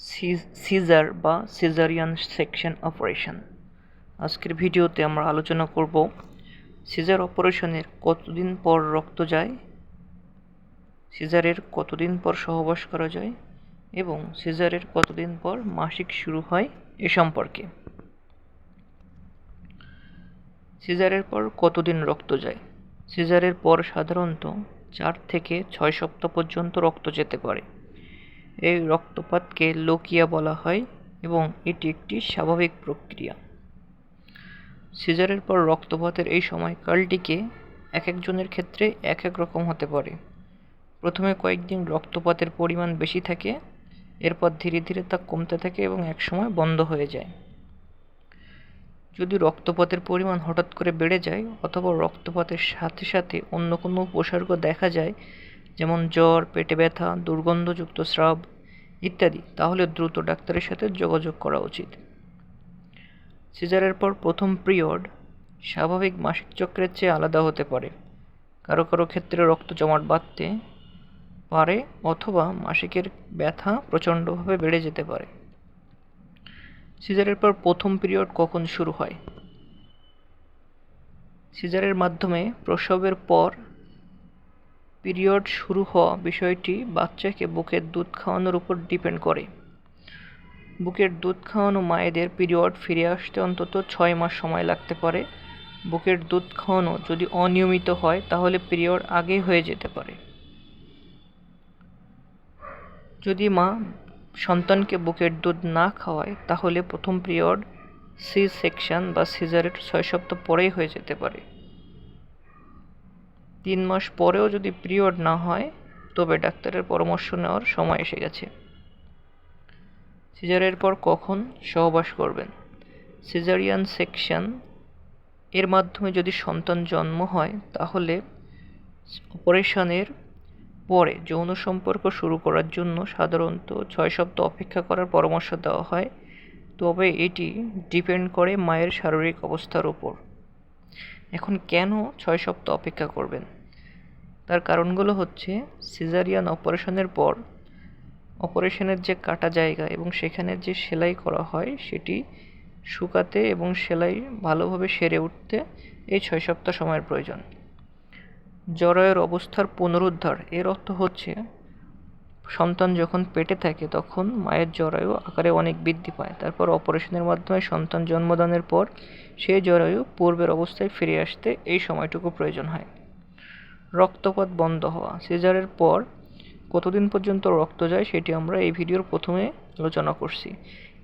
Caesar বা caesarean section operation আজকের ভিডিওতে আমরা আলোচনা করব সিজার অপারেশনের কতদিন পর রক্ত যায় সিজারের কতদিন পর সহবাস করা যায় এবং সিজারের কতদিন পর মাসিক শুরু হয় এ সম্পর্কে। সিজারের পর কতদিন রক্ত যায় সিজারের পর সাধারণত চার থেকে ছয় সপ্তাহ পর্যন্ত রক্ত যেতে পারে। এই রক্তপাতকে লোকিয়া বলা হয় এবং এটি একটি স্বাভাবিক প্রক্রিয়া। সিজারের পর রক্তপাতের এই সময়কালটিকে এক একজনের ক্ষেত্রে এক এক রকম হতে পারে। প্রথমে কয়েকদিন রক্তপাতের পরিমাণ বেশি থাকে, এরপর ধীরে ধীরে তা কমতে থাকে এবং একসময় বন্ধ হয়ে যায়। যদি রক্তপাতের পরিমাণ হঠাৎ করে বেড়ে যায় অথবা রক্তপাতের সাথে সাথে অন্য কোনো উপসর্গ দেখা যায় যেমন জ্বর, পেটে ব্যথা, দুর্গন্ধযুক্ত স্রাব ইত্যাদি, তাহলে দ্রুত ডাক্তারের সাথে যোগাযোগ করা উচিত। সিজারের পর প্রথম পিরিয়ড স্বাভাবিক মাসিক চক্রের চেয়ে আলাদা হতে পারে। কারও কারও ক্ষেত্রে রক্ত জমাট বাঁধতে পারে অথবা মাসিকের ব্যথা প্রচণ্ডভাবে বেড়ে যেতে পারে। সিজারের পর প্রথম পিরিয়ড কখন শুরু হয়? সিজারের মাধ্যমে প্রসবের পর পিরিয়ড শুরু হওয়া বিষয়টি বাচ্চাকে বুকের দুধ খাওয়ানোর উপর ডিপেন্ড করে। বুকের দুধ খাওয়ানো মায়েদের পিরিয়ড ফিরে আসতে অন্তত ছয় মাস সময় লাগতে পারে। বুকের দুধ খাওয়ানো যদি অনিয়মিত হয়, তাহলে পিরিয়ড আগেই হয়ে যেতে পারে। যদি মা সন্তানকে বুকের দুধ না খাওয়ায়, তাহলে প্রথম পিরিয়ড সি সেকশন বা সিজারের ছয় সপ্তাহ পরেই হয়ে যেতে পারে। তিন মাস পরেও যদি পিরিয়ড না হয়, তবে ডাক্তারের পরামর্শ নেওয়ার সময় এসে গেছে। সিজারের পর কখন সহবাস করবেন? সিজারিয়ান সেকশন এর মাধ্যমে যদি সন্তান জন্ম হয়, তাহলে অপারেশনের পরে যৌন সম্পর্ক শুরু করার জন্য সাধারণত ছয় সপ্তাহ অপেক্ষা করার পরামর্শ দেওয়া হয়। তবে এটি ডিপেন্ড করে মায়ের শারীরিক অবস্থার উপর। এখন কেন ছয় সপ্তাহ অপেক্ষা করবেন? তার কারণগুলো হচ্ছে, সিজারিয়ান অপারেশনের পর, অপারেশনের যে কাটা জায়গা এবং সেখানে যে সেলাই করা হয়, সেটি শুকাতে এবং সেলাই ভালোভাবে সেরে উঠতে এই ছয় সপ্তাহ সময়ের প্রয়োজন। জরায়ের অবস্থার পুনরুদ্ধার, এর অর্থ হচ্ছে সন্তান যখন পেটে থাকে, তখন মায়ের জরায়ু আকারে অনেক বৃদ্ধি পায়। তারপর অপারেশনের মাধ্যমে সন্তান জন্মদানের পর সেই জরায়ু পূর্বের অবস্থায় ফিরে আসতে এই সময়টুকু প্রয়োজন হয়। রক্তপাত বন্ধ হওয়া, সিজারের পর কতদিন পর্যন্ত রক্ত যায় সেটি আমরা এই ভিডিওর প্রথমে আলোচনা করছি।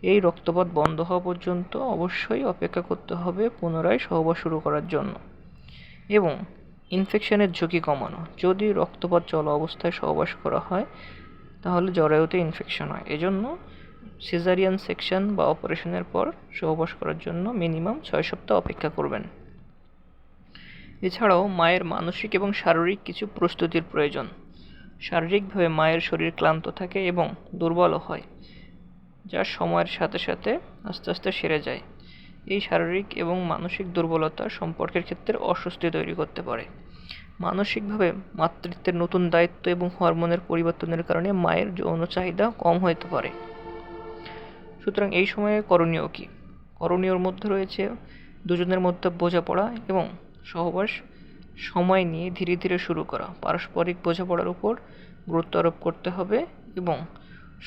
এই রক্তপাত বন্ধ হওয়া পর্যন্ত অবশ্যই অপেক্ষা করতে হবে পুনরায় সহবাস শুরু করার জন্য। এবং ইনফেকশনের ঝুঁকি কমানো, যদি রক্তপাত চলা অবস্থায় সহবাস করা হয় তাহলে জরায়ুতে ইনফেকশন হয়। এজন্য সিজারিয়ান সেকশন বা অপারেশনের পর সহবাস করার জন্য মিনিমাম ছয় সপ্তাহ অপেক্ষা করবেন। এছাড়াও মায়ের মানসিক এবং শারীরিক কিছু প্রস্তুতির প্রয়োজন। শারীরিকভাবে মায়ের শরীর ক্লান্ত থাকে এবং দুর্বলও হয়, যা সময়ের সাথে সাথে আস্তে আস্তে সেরে যায়। এই শারীরিক এবং মানসিক দুর্বলতা সম্পর্কের ক্ষেত্রে অস্বস্তি তৈরি করতে পারে। মানসিকভাবে মাতৃত্বের নতুন দায়িত্ব এবং হরমোনের পরিবর্তনের কারণে মায়ের যৌন চাহিদা কম হতে পারে। সুতরাং এই সময়ে করণীয় কী? করণীয়র মধ্যে রয়েছে দুজনের মধ্যে বোঝাপড়া এবং সহবাস, সময় নিয়ে ধীরে ধীরে শুরু করা। পারস্পরিক বোঝাপড়ার উপর গুরুত্ব আরোপ করতে হবে এবং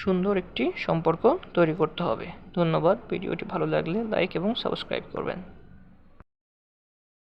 সুন্দর একটি সম্পর্ক তৈরি করতে হবে। ধন্যবাদ। ভিডিওটি ভালো লাগলে লাইক এবং সাবস্ক্রাইব করবেন।